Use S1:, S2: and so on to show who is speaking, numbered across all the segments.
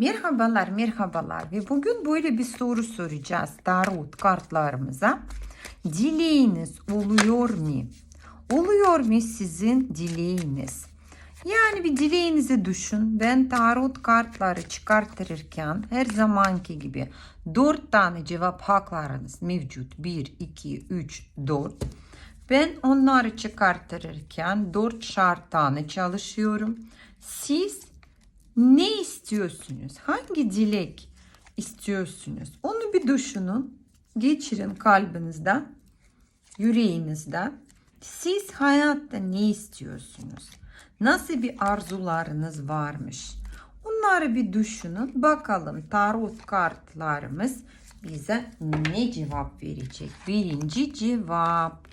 S1: Merhabalar, merhabalar. Ve bugün böyle bir soru soracağız tarot kartlarımıza. Dileğiniz oluyor mu? Oluyor mu sizin dileğiniz? Yani bir dileğinizi düşün. Ben tarot kartları çıkartırken her zamanki gibi 4 tane cevap haklarınız mevcut. 1, 2, 3, 4. Ben onları çıkartırken 4 şart tane çalışıyorum. Siz ne istiyorsunuz? Hangi dilek istiyorsunuz? Onu bir düşünün. Geçirin kalbinizden, yüreğinizden. Siz hayatta ne istiyorsunuz? Nasıl bir arzularınız varmış? Onları bir düşünün. Bakalım tarot kartlarımız bize ne cevap verecek? Birinci cevap.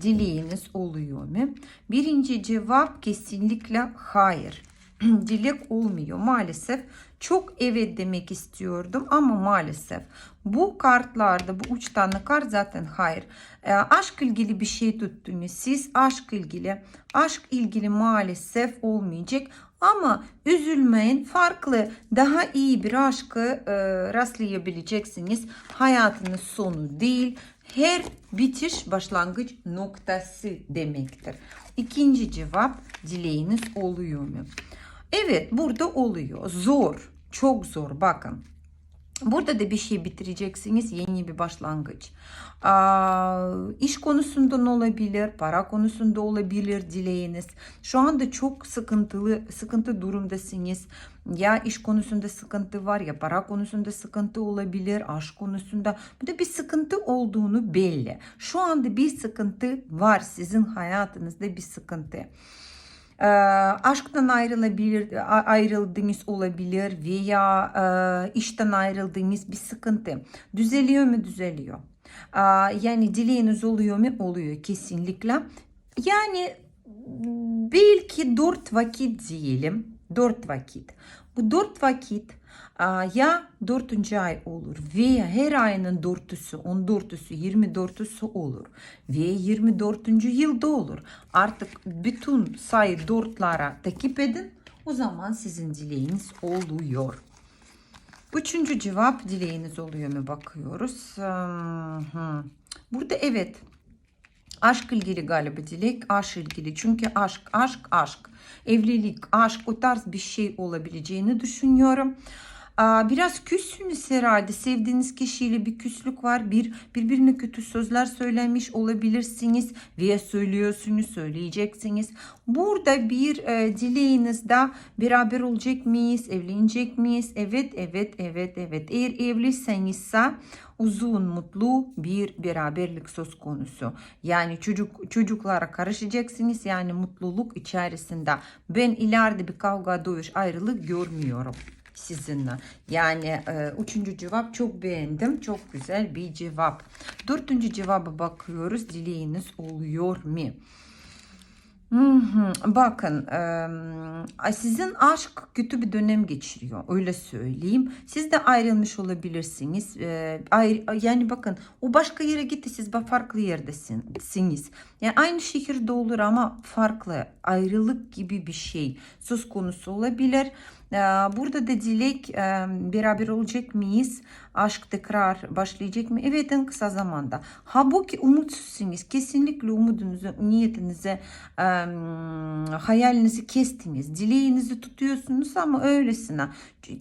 S1: Dileğiniz oluyor mu? Birinci cevap kesinlikle hayır. Dilek olmuyor maalesef. Çok evet demek istiyordum ama maalesef bu kartlarda bu üç tane kart zaten hayır. E, aşk ilgili bir şey tuttunuz. Siz aşk ilgili, aşk ilgili maalesef olmayacak. Ama üzülmeyin farklı daha iyi bir aşkı e, rastlayabileceksiniz. Hayatınız sonu değil. Her bitiş başlangıç noktası demektir. İkinci cevap dileğiniz oluyor mu? Evet burada oluyor. Zor. Çok zor. Bakın. Burada da bir şey bitireceksiniz. Yeni bir başlangıç. Aa, iş konusunda olabilir, para konusunda olabilir dileğiniz. Şu anda çok sıkıntılı, sıkıntı durumdasınız. Ya iş konusunda sıkıntı var ya para konusunda sıkıntı olabilir, aşk konusunda. Bu da bir sıkıntı olduğunu belli. Şu anda bir sıkıntı var sizin hayatınızda bir sıkıntı. E, aşktan ayrılabilir, ayrıldığınız olabilir veya e, işten ayrıldığınız bir sıkıntı. Düzeliyor mu? Düzeliyor. E, yani dileğiniz oluyor mu? Oluyor kesinlikle. Yani belki dört vakit diyelim. Dört vakit. Bu dört vakit ya dördüncü ay olur veya her ayının dörtüsü, on dörtüsü, yirmi dörtüsü olur ve yirmi dörtüncü yılda olur. Artık bütün sayı dörtlara takip edin. O zaman sizin dileğiniz oluyor. Üçüncü cevap dileğiniz oluyor mu bakıyoruz. Burada evet Aşk ilgili galiba dilek, aşk ilgili. Çünkü aşk, aşk, aşk. Evlilik, aşk o tarz bir şey olabileceğini düşünüyorum. Biraz küssünüz herhalde. Sevdiğiniz kişiyle bir küslük var. Bir birbirine kötü sözler söylemiş olabilirsiniz veya söylüyorsunuz, söyleyeceksiniz. Burada bir e, dileğinizde beraber olacak mıyız, evlenecek miyiz? Evet, evet, evet, evet. Eğer evliysenizse uzun mutlu bir beraberlik söz konusu. Yani çocuk çocuklara karışacaksınız yani mutluluk içerisinde. Ben ileride bir kavga, dövüş, ayrılık görmüyorum sizinle. Yani e, üçüncü cevap çok beğendim. Çok güzel bir cevap. Dördüncü cevaba bakıyoruz. Dileğiniz oluyor mu? Bakın sizin aşk kötü bir dönem geçiriyor öyle söyleyeyim. Siz de ayrılmış olabilirsiniz. Yani bakın o başka yere gitti siz farklı yerdesiniz. Yani aynı şehirde olur ama farklı ayrılık gibi bir şey söz konusu olabilir. Burada da dilek beraber olacak mıyız? Aşk tekrar başlayacak mı? Evet en kısa zamanda. Halbuki umutsuzsunuz. Kesinlikle umudunuzu, niyetinizi, hayalinizi kestiniz. Dileğinizi tutuyorsunuz ama öylesine.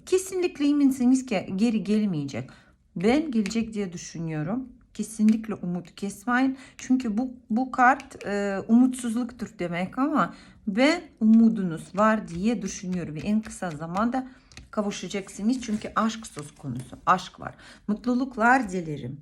S1: Kesinlikle eminsiniz ki geri gelmeyecek. Ben gelecek diye düşünüyorum. Kesinlikle umut kesmeyin. Çünkü bu, bu kart e, umutsuzluktur demek ama ben umudunuz var diye düşünüyorum. En kısa zamanda kavuşacaksınız. Çünkü aşk söz konusu. Aşk var. Mutluluklar dilerim.